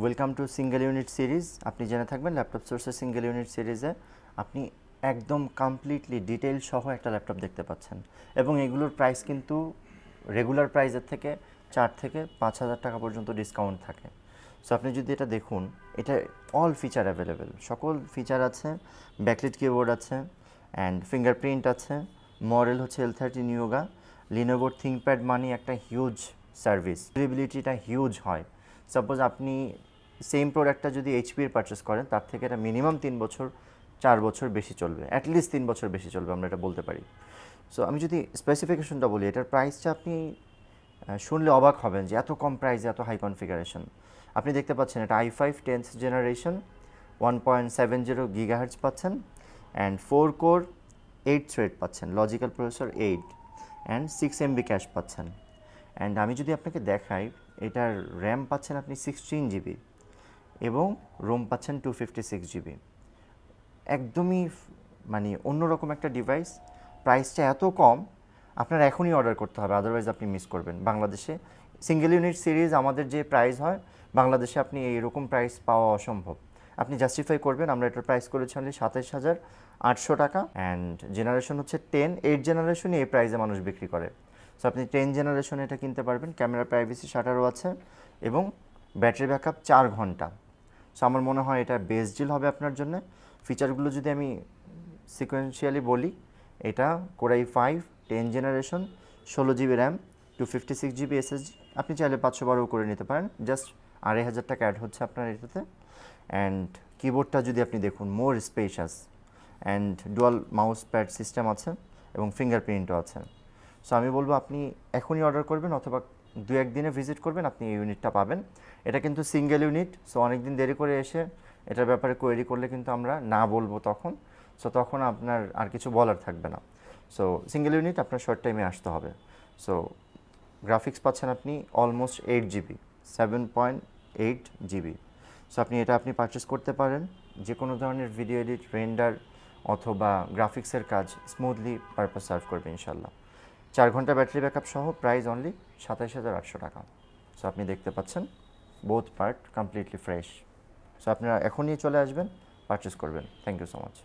Welcome to single unit series আপনি জেনে থাকবেন ল্যাপটপ সোর্সের সিঙ্গেল ইউনিট সিরিজে আপনি একদম কমপ্লিটলি ডিটেল সহ একটা ল্যাপটপ দেখতে পাচ্ছেন। এবং এগুলোর প্রাইস কিন্তু রেগুলার প্রাইসের থেকে চার থেকে পাঁচ হাজার টাকা পর্যন্ত ডিসকাউন্ট থাকে। সো আপনি যদি এটা দেখুন, এটা অল ফিচার অ্যাভেলেবেল সকল ফিচার আছে ব্যাকলিট কিবোর্ড আছে অ্যান্ড ফিঙ্গারপ্রিন্ট আছে মডেল হচ্ছে এল থার্টি নিয়োগা লিনোভোর থিঙ্কপ্যাড মানি একটা হিউজ সার্ভিস ডিউরেবিলিটিটা হিউজ হয়। সাপোজ আপনি সেম প্রোডাক্টটা যদি এইচপির পারচেস করেন, তার থেকে এটা মিনিমাম তিন বছর, চার বছর বেশি চলবে। অ্যাটলিস্ট তিন বছর বেশি চলবে, আমরা এটা বলতে পারি। সো আমি যদি স্পেসিফিকেশনটা বলি, এটার প্রাইসটা আপনি শুনলে অবাক হবেন যে এত কম প্রাইসে এত হাই কনফিগারেশন আপনি দেখতে পাচ্ছেন এটা I five tenth generation one point seven zero gigahertz পাচ্ছেন and four core eight thread পাচ্ছেন logical processor eight and six MB cache পাচ্ছেন। অ্যান্ড আমি যদি আপনাকে দেখাই, এটার র্যাম পাচ্ছেন আপনি সিক্সটিন জিবি এবং রোম পাচ্ছেন টু ফিফটি সিক্স জিবি একদমই মানে অন্যরকম একটা ডিভাইস প্রাইসটা এত কম, আপনার এখনই অর্ডার করতে হবে আদারওয়াইজ আপনি মিস করবেন। বাংলাদেশে সিঙ্গেল ইউনিট সিরিজ আমাদের যে প্রাইস হয়, বাংলাদেশে আপনি এইরকম প্রাইস পাওয়া অসম্ভব। আপনি জাস্টিফাই করবেন, আমরা এটার প্রাইস করেছি অনলি সাতাইশ হাজার আটশো টাকা। অ্যান্ড জেনারেশন হচ্ছে টেন এইট জেনারেশনই এই প্রাইসে মানুষ বিক্রি করে। সো আপনি টেন জেনারেশন এটা কিনতে পারবেন। ক্যামেরা প্রাইভেসি শাটারও আছে এবং ব্যাটারি ব্যাকআপ চার ঘণ্টা। সো আমার মনে হয় এটা বেস্ট ডিল হবে আপনার জন্য। ফিচারগুলো যদি আমি সিকোয়েন্সিয়ালি বলি, এটা core i five ten generation ষোলো GB RAM two fifty six GB SSD আপনি চাইলে পাঁচশো বারো করে নিতে পারেন। জাস্ট আড়াই হাজার টাকা অ্যাড হচ্ছে আপনার এটাতে। অ্যান্ড কিবোর্ডটা যদি আপনি দেখুন more spacious and dual mouse pad system আছে এবং ফিঙ্গারপ্রিন্টও আছে। সো আমি বলব আপনি এখনই অর্ডার করবেন অথবা দু একদিনে ভিজিট করবেন, আপনি এই ইউনিটটা পাবেন। এটা কিন্তু সিঙ্গেল ইউনিট সো অনেক দিন দেরি করে এসে এটার ব্যাপারে কোয়েরি করলে কিন্তু আমরা না বলব তখন। সো তখন আপনার আর কিছু বলার থাকবে না। সো সিঙ্গেল ইউনিট আপনার শর্ট টাইমে আসতে হবে। সো গ্রাফিক্স পাচ্ছেন আপনি almost eight GB seven point eight GB so আপনি এটা আপনি পারচেস করতে পারেন। যে কোনো ধরনের ভিডিও এডিট রেন্ডার অথবা গ্রাফিক্সের কাজ স্মুথলি পারপাস সার্ভ করবে ইনশাল্লাহ চার ঘণ্টা ব্যাটারি ব্যাকআপ সহ প্রাইস অনলি সাতাশ হাজার আটশো টাকা। সো আপনি দেখতে পাচ্ছেন both part completely fresh so আপনারা এখনই চলে আসবেন পারচেস করবেন। Thank you so much